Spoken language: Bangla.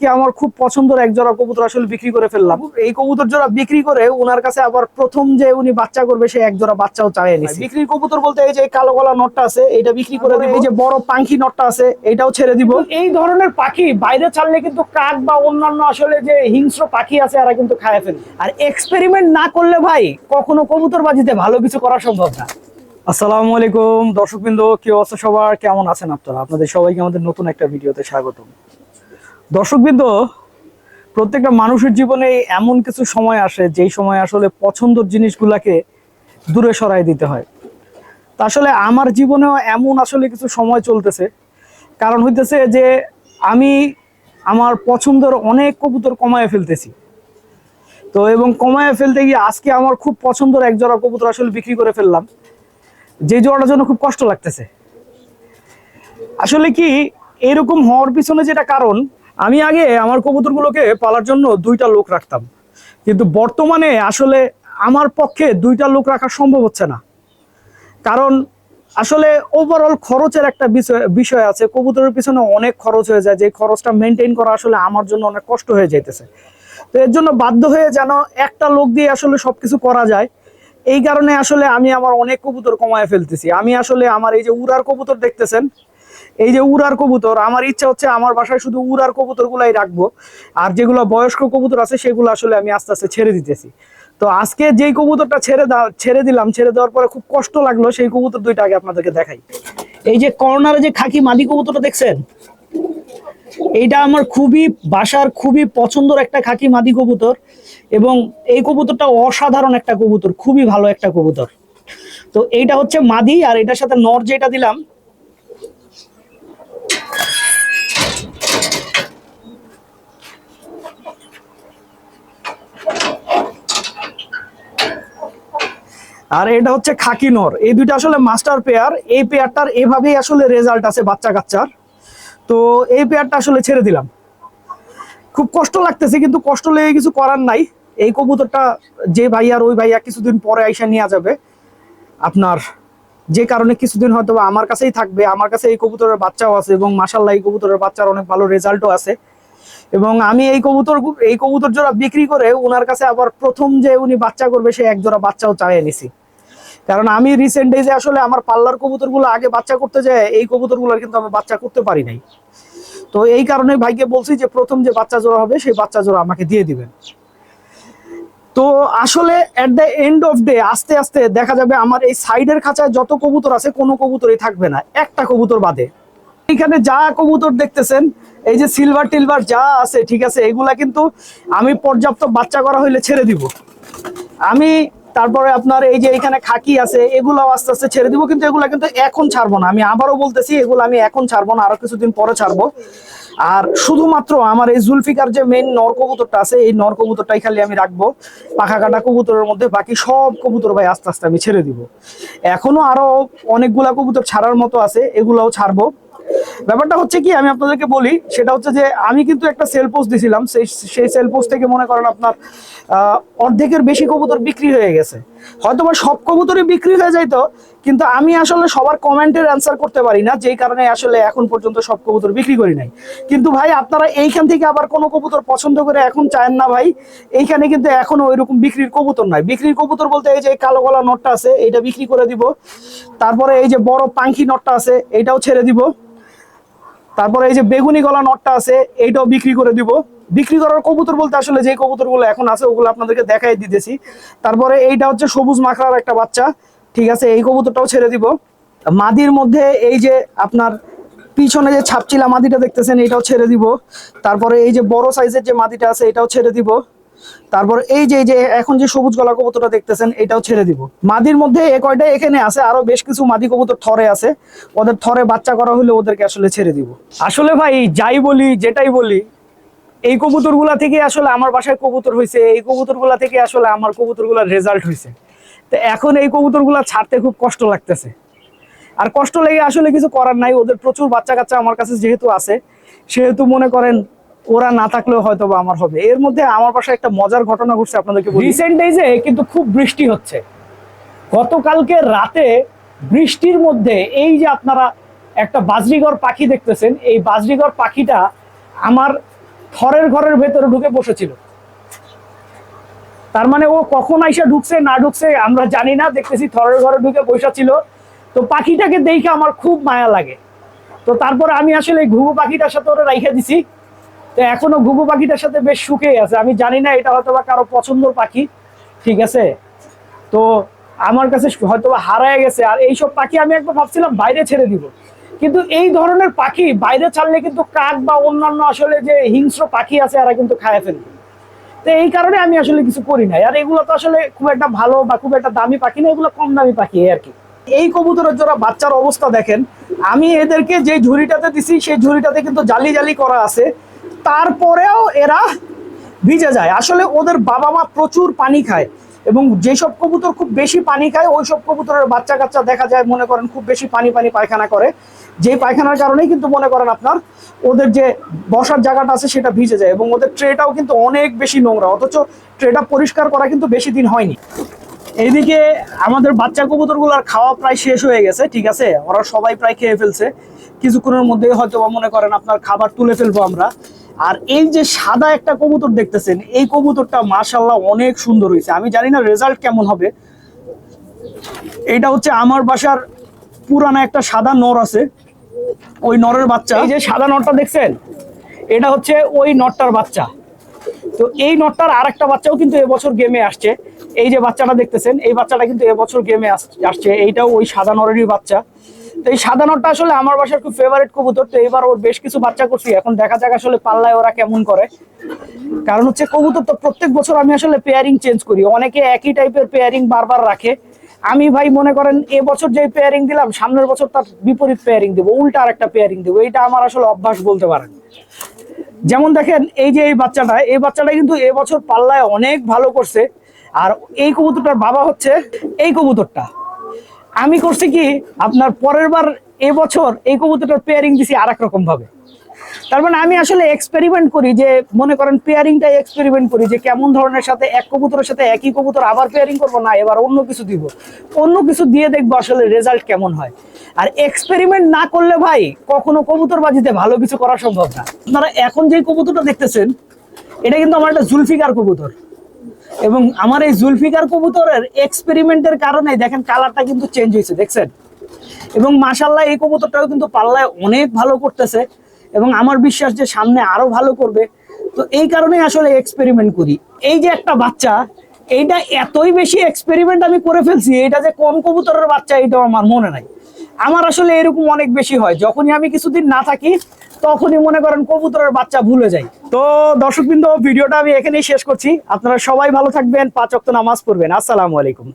আজকে আমার খুব পছন্দের এক জোড়া কবুতর আসলে বিক্রি করে ফেললাম। এই কবুতর জোড়া বিক্রি করে ওনার কাছে আবার প্রথম যে উনি বাচ্চা করবে সে এক জোড়া বাচ্চাও চাই বিক্রির কবুতর বলতে এই যে কালো গলা নটটা আছে এটা বিক্রি করে দিব। এই যে বড় পাঙ্খি নটটা আছে এটাও ছেড়ে দিব। এই ধরনের পাখি বাইরে ছাড়লে কিন্তু কাক বা অন্যান্য আসলে যে হিংস্র পাখি আছে এরা কিন্তু খায় ফেলে। আর এক্সপেরিমেন্ট না করলে ভাই কখনো কবুতর বাজিতে ভালো কিছু করা সম্ভব না। আসসালামু আলাইকুম দর্শকবৃন্দ কি অবস্থা সবার? কেমন আছেন আপনারা? আপনাদের সবাইকে আমাদের নতুন একটা ভিডিওতে স্বাগতম। দর্শকবৃন্দ, প্রত্যেকটা মানুষের জীবনে এমন কিছু সময় আসে, যেই সময় আসলে পছন্দের জিনিসগুলাকে দূরে সরাই দিতে হয়। তা আসলে আমার জীবনেও এমন আসলে কিছু সময় চলতেছে। কারণ হইতেছে যে আমি আমার পছন্দের অনেক কবুতর কমায় ফেলতেছি। তো এবং কমায় ফেলতে গিয়ে আজকে আমার খুব পছন্দের এক জোড়া কবুতর আসলে বিক্রি করে ফেললাম। যে জোড়াটার জন্য খুব কষ্ট লাগতেছে। আসলে কি এরকম হওয়ার পিছনে যেটা কারণ আমি আগে আমার কবুতরগুলোকে পালার জন্য দুইটা লোক রাখতাম। কিন্তু বর্তমানে আসলে আমার পক্ষে দুইটা লোক রাখা সম্ভব হচ্ছে না। কারণ আসলে ওভারঅল খরচের একটা বিষয় বিষয় আছে। কবুতরের পিছনে অনেক খরচ হয়ে যায়। যে খরচটা মেনটেন করা আসলে আমার জন্য অনেক কষ্ট হয়ে যাইতেছে। তো এর জন্য বাধ্য হয়ে যেন একটা লোক দিয়ে আসলে সবকিছু করা যায়। এই কারণে আসলে আমি আমার অনেক কবুতর কমায় ফেলতেছি। আমি আসলে আমার এই যে উড়ার কবুতর দেখতেছেন এই যে উড়ার কবুতর, আমার ইচ্ছা হচ্ছে আমার বাসায় শুধু উড়ার কবুতর গুলাই রাখব। আর যেগুলো বয়স্ক কবুতর আছে, সেগুলো আসলে আমি আস্তে আস্তে ছেড়ে দিতেছি। তো আজকে যেই কবুতরটা ছেড়ে ছেড়ে দিলাম, ছেড়ে দেওয়ার পরে খুব কষ্ট লাগল, সেই কবুতর দুইটা আগে আপনাদেরকে দেখাই। এই যে কর্নারে যে খাকি মাদি কবুতরটা দেখছেন? এইটা আমার খুবই বাসার খুবই পছন্দের একটা খাকি মাদি কবুতর এবং এই কবুতরটা অসাধারণ একটা কবুতর, খুবই ভালো একটা কবুতর। তো এইটা হচ্ছে মাদি, আর এটার সাথে নর যেটা দিলাম আর এটা হচ্ছে খাকি নর। এই দুইটা আসলে মাস্টার পেয়ার এই পেয়ারটার এভাবেই আসলে রেজাল্ট আছে বাচ্চা কাচ্চার। তো এই পেয়ারটা আসলে ছেড়ে দিলাম। খুব কষ্ট লাগতেছে, কিন্তু কষ্ট লেগে কিছু করার নাই। এই কবুতরটা যে ভাইয়ার ওই ভাইয়া কিছুদিন পরে আইসা নিয়ে যাবে। আপনার যে কারণে কিছুদিন হয়তো আমার কাছেই থাকবে। আমার কাছে এই কবুতরের বাচ্চাও আছে এবং মাসাল্লাহ এই কবুতরের বাচ্চার অনেক ভালো রেজাল্টও আছে। এবং আমি এই কবুতর এই কবুতর জোড়া বিক্রি করে ওনার কাছে আবার প্রথম যে উনি বাচ্চা করবে, সে এক জোড়া বাচ্চাও চাইয়ে নিছি। কারণ আমি রিসেন্ট ডেজে আসলে আমার পাল্লার কবুতরগুলো আগে বাচ্চা করতে যায়, এই কবুতরগুলোর কিন্তু আমি বাচ্চা করতে পারি নাই। তো এই কারণে ভাইকে বলছি যে, প্রথম যে বাচ্চা জোড়া হবে, সেই বাচ্চা জোড়া আমাকে দিয়ে দিবেন। তো আসলে at the end of day আস্তে আস্তে দেখা যাবে আমার এই সাইডের খাঁচায় যত কবুতর আছে, কোনো কবুতরই থাকবে না। একটা কবুতর বাদে। এখানে যা কবুতর দেখতেছেন, এই যে সিলভার টিলভার যা আছে, ঠিক আছে, এগুলা কিন্তু আমি পর্যাপ্ত বাচ্চা করা হইলে ছেড়ে দিব। আমি তারপরে আপনার এই যে এখানে খাকি আছে এগুলো আস্তে আস্তে ছেড়ে দিব, কিন্তু এগুলো কিন্তু এখন ছাড়বো না। আমি আবারও বলতেছি, এগুলো আমি এখন ছাড়বো না, আরও কিছুদিন পরে ছাড়বো। আর শুধুমাত্র আমার এই জুলফিকার যে মেইন নর কবুতরটা আছে, এই নর কবুতরটাই খালি আমি রাখব। পাখা কাটা কবুতরের মধ্যে, বাকি সব কবুতর ভাই আস্তে আস্তে আমি ছেড়ে দিব। এখনও আরও অনেকগুলা কবুতর ছাড়ার মতো আছে, এগুলাও ছাড়বো। ব্যাপারটা হচ্ছে কি, আমি আপনাদেরকে বলি, সেটা হচ্ছে যে আমি কিন্তু একটা সেল পোস্ট দিছিলাম, সেই সেই সেল পোস্ট থেকে মনে করেন আপনার অর্ধেকের বেশি কবুতর বিক্রি হয়ে গেছে। হয়তো সব কবুতরই বিক্রি হয়ে যাইতো কিন্তু আমি আসলে সবার কমেন্টের অ্যান্সার করতে পারি না, যেই কারণে আসলে এখন পর্যন্ত সব কবুতর বিক্রি করি নাই। কিন্তু ভাই, আপনারা এইখান থেকে আবার কোনো কবুতর পছন্দ করে এখন চান না ভাই, এইখানে কিন্তু এখনও ওইরকম বিক্রির কবুতর নাই। বিক্রির কবুতর বলতে এই যে কালো গলা নটটা আছে, এইটা বিক্রি করে দিব। তারপরে এই যে বড় পাঙ্খি নটটা আছে এটাও ছেড়ে দিব। তারপরে এই যে বেগুনি গলা নটটা আছে, এইটাও বিক্রি করে দিব। বিক্রি করার কবুতর বলতে আসলে যে কবুতরগুলো এখন আছে, ওগুলো আপনাদেরকে দেখাই দিতেছি। তারপরে এইটা হচ্ছে সবুজ মাখরার একটা বাচ্চা। ঠিক আছে, এই কবুতরটাও ছেড়ে দিব। মাদির মধ্যে এই যে আপনার পিছনে যে ছাপচিলা মাদিটা দেখতেছেন, এটাও ছেড়ে দিব। তারপরে এই যে বড় সাইজের যে মাদিটা আছে, এটাও ছেড়ে দিব। তারপর এই যে যে এখন যে সবুজ গলা কবুতরটা দেখতেছেন, এটাও ছেড়ে দিব। মাদির মধ্যে এ কয়টা এখানে আছে, আরও বেশ কিছু মাদি কবুতর থরে আছে। ওদের থরে বাচ্চা করা হলে ওদেরকে আসলে ছেড়ে দিব। আসলে ভাই, যাই বলি, যেটাই বলি এই কবুতরগুলা থেকে আসলে আমার বাসায় কবুতর হয়েছে এই কবুতরগুলা থেকে আসলে আমার কবুতরগুলার রেজাল্ট হয়েছে তো এখন এই কবুতরগুলা ছাড়তে খুব কষ্ট লাগতেছে। আর কষ্ট লেগে আসলে কিছু করার নাই, ওদের প্রচুর বাচ্চা কাচ্চা আমার কাছে যেহেতু আছে, সেহেতু মনে করেন ওরা না থাকলেও হয়তো বা আমার হবে। এর মধ্যে আমার পাশে একটা মজার ঘটনা ঘটছে আপনাদেরকে রিসেন্ট ডেজে কিন্তু খুব বৃষ্টি হচ্ছে। গতকালকে রাতে বৃষ্টির মধ্যে এই যে আপনারা একটা বাজরিগর পাখি দেখতেছেন, এই বাজরিগর পাখিটা আমার থরের ঘরের ভেতরে ঢুকে বসেছিল। তার মানে ও কখন আইসা ঢুকছে, না ঢুকছে, আমরা জানি না, দেখতেছি থরের ঘরে ঢুকে বসা ছিল। তো পাখিটাকে দেখে আমার খুব মায়া লাগে। তো তারপর আমি আসলে ঘুঘু পাখিটার সাথে ওরা রাইখা দিছি। তো এখনও ঘুঘু পাখিটার সাথে বেশ সুখে আছে। আমি জানি না এটা হয়তো বা কারও পছন্দর পাখি, ঠিক আছে? তো আমার কাছে হয়তো বা হারায় গেছে। আর এইসব পাখি আমি একবার ভাবছিলাম বাইরে ছেড়ে দিব। কিন্তু এই ধরনের পাখি বাইরে ছাড়লে কিন্তু কাক বা অন্যান্য আসলে যে হিংস্র পাখি আছে, এরা কিন্তু খায় ফেলবে। তো এই কারণে আমি আসলে কিছু করি না আর এগুলো তো আসলে খুব একটা ভালো বা খুব একটা দামি পাখি না, এগুলো কম দামি পাখি আর কি। এই কবুতরের যারা বাচ্চার অবস্থা দেখেন, আমি এদেরকে যে ঝুড়িটাতে দিছি, সেই ঝুড়িটাতে কিন্তু জালি জালি করা আছে। তারপরেও এরা ভিজে যায়। আসলে ওদের বাবা মা প্রচুর পানি খায়। এবং যেসব কবুতর খুব বেশি পানি খায় ওই সব কবুতরের বাচ্চা কাচ্চা দেখা যায়, মনে করেন খুব বেশি পানি পানি পায়খানা করে। যে পায়খানার কারণেই কিন্তু মনে করেন আপনার ওদের যে বসার জায়গাটা আছে সেটা ভিজে যায় এবং ওদের ট্রেটাও কিন্তু অনেক বেশি নোংরা, অথচ ট্রেটা পরিষ্কার করা কিন্তু বেশি দিন হয়নি। এইদিকে আমাদের বাচ্চা কবুতরগুলোর খাওয়া প্রায় শেষ হয়ে গেছে, ঠিক আছে? ওরা সবাই প্রায় খেয়ে ফেলছে। কিছুক্ষণের মধ্যে হয়তো মনে করেন আপনার খাবার তুলে ফেলব আমরা। আর এই যে সাদা একটা কবুতর দেখতেছেন, এই কবুতরটা মাশাল্লাহ অনেক সুন্দর হয়েছে। আমি জানি না রেজাল্ট কেমন হবে। এটা হচ্ছে আমার বাসার পুরানা একটা সাদা নর আছে। ওই নরের বাচ্চা। এই যে সাদা নরটা দেখছেন? এটা হচ্ছে ওই নরটার বাচ্চা। তো এই নটটার আর একটা বাচ্চাও কিন্তু এবছর গেমে আসছে। এই যে বাচ্চাটা দেখতেছেন, এই বাচ্চাটা কিন্তু এবছর গেমে আসছে। এইটাও ওই সাদা নরেরই বাচ্চা। তো এই সাদা নটটা আসলে আমার বাসার খুব ফেভারিট কবুতর, তো এবার ওর বেশ কিছু বাচ্চা করছি। এখন দেখা যাক আসলে পাল্লায় ওরা কেমন করে। কারণ হচ্ছে কবুতর তো প্রত্যেক বছর আমি আসলে পেয়ারিং চেঞ্জ করি। অনেকে একই টাইপের পেয়ারিং বারবার রাখে। আমি ভাই মনে করেন, এবছর যে পেয়ারিং দিলাম, সামনের বছর তার বিপরীত পেয়ারিং দেবো, উল্টা আর একটা পেয়ারিং দেবো। এইটা আমার আসলে অভ্যাস বলতে পারেন। যেমন দেখেন, এই যে এই বাচ্চাটা এই বাচ্চাটা কিন্তু এবছর পাল্লায় অনেক ভালো করছে। আর এই কবুতরটার বাবা হচ্ছে এই কবুতরটা। আমি করছি কি, আপনার পরের বার এবছর এই কবুতরটার পেয়ারিং দিছি আর রকম ভাবে। তার মানে আমি আসলে এক্সপেরিমেন্ট করি যে, মনে করেন পেয়ারিংটাই এক্সপেরিমেন্ট করি যে, কেমন ধরনের সাথে এক কবুতরের সাথে একই কবুতর আবার পেয়ারিং করব? না, এবার অন্য কিছু দিব। অন্য কিছু দিয়ে দেখব আসলে রেজাল্ট কেমন হয়। আর এক্সপেরিমেন্ট না করলে ভাই, কখনো কবুতর বাজিতে ভালো কিছু করা সম্ভব না। আপনারা এখন যে কবুতরটা দেখতেছেন, এটা কিন্তু আমার একটা জুলফিকার কবুতর। এবং আমার এই জুলফিকার কবুতরের এক্সপেরিমেন্টের কারণে দেখেন কালারটা কিন্তু চেঞ্জ হয়েছে, দেখছেন? এবং মাসাল্লাহ এই কবুতরটাও কিন্তু পাল্লায় অনেক ভালো করতেছে এবং আমার বিশ্বাস যে সামনে আরও ভালো করবে। তো এই কারণে আসলে এক্সপেরিমেন্ট করি। এই যে একটা বাচ্চা, এইটা এতই বেশি এক্সপেরিমেন্ট আমি করে ফেলছি এটা যে কোন কবুতরের বাচ্চা এটাও আমার মনে নাই। আমার আসলে এরকম অনেক বেশি হয়। যখনই আমি কিছুদিন না থাকি তখনই মনে করেন কবুতরের বাচ্চা ভুলে যায়। তো দর্শকবৃন্দ, ভিডিওটা আমি এখানেই শেষ করছি। আপনারা সবাই ভালো থাকবেন, পাঁচ অক্ত নামাজ পড়বেন। আসসালামু আলাইকুম।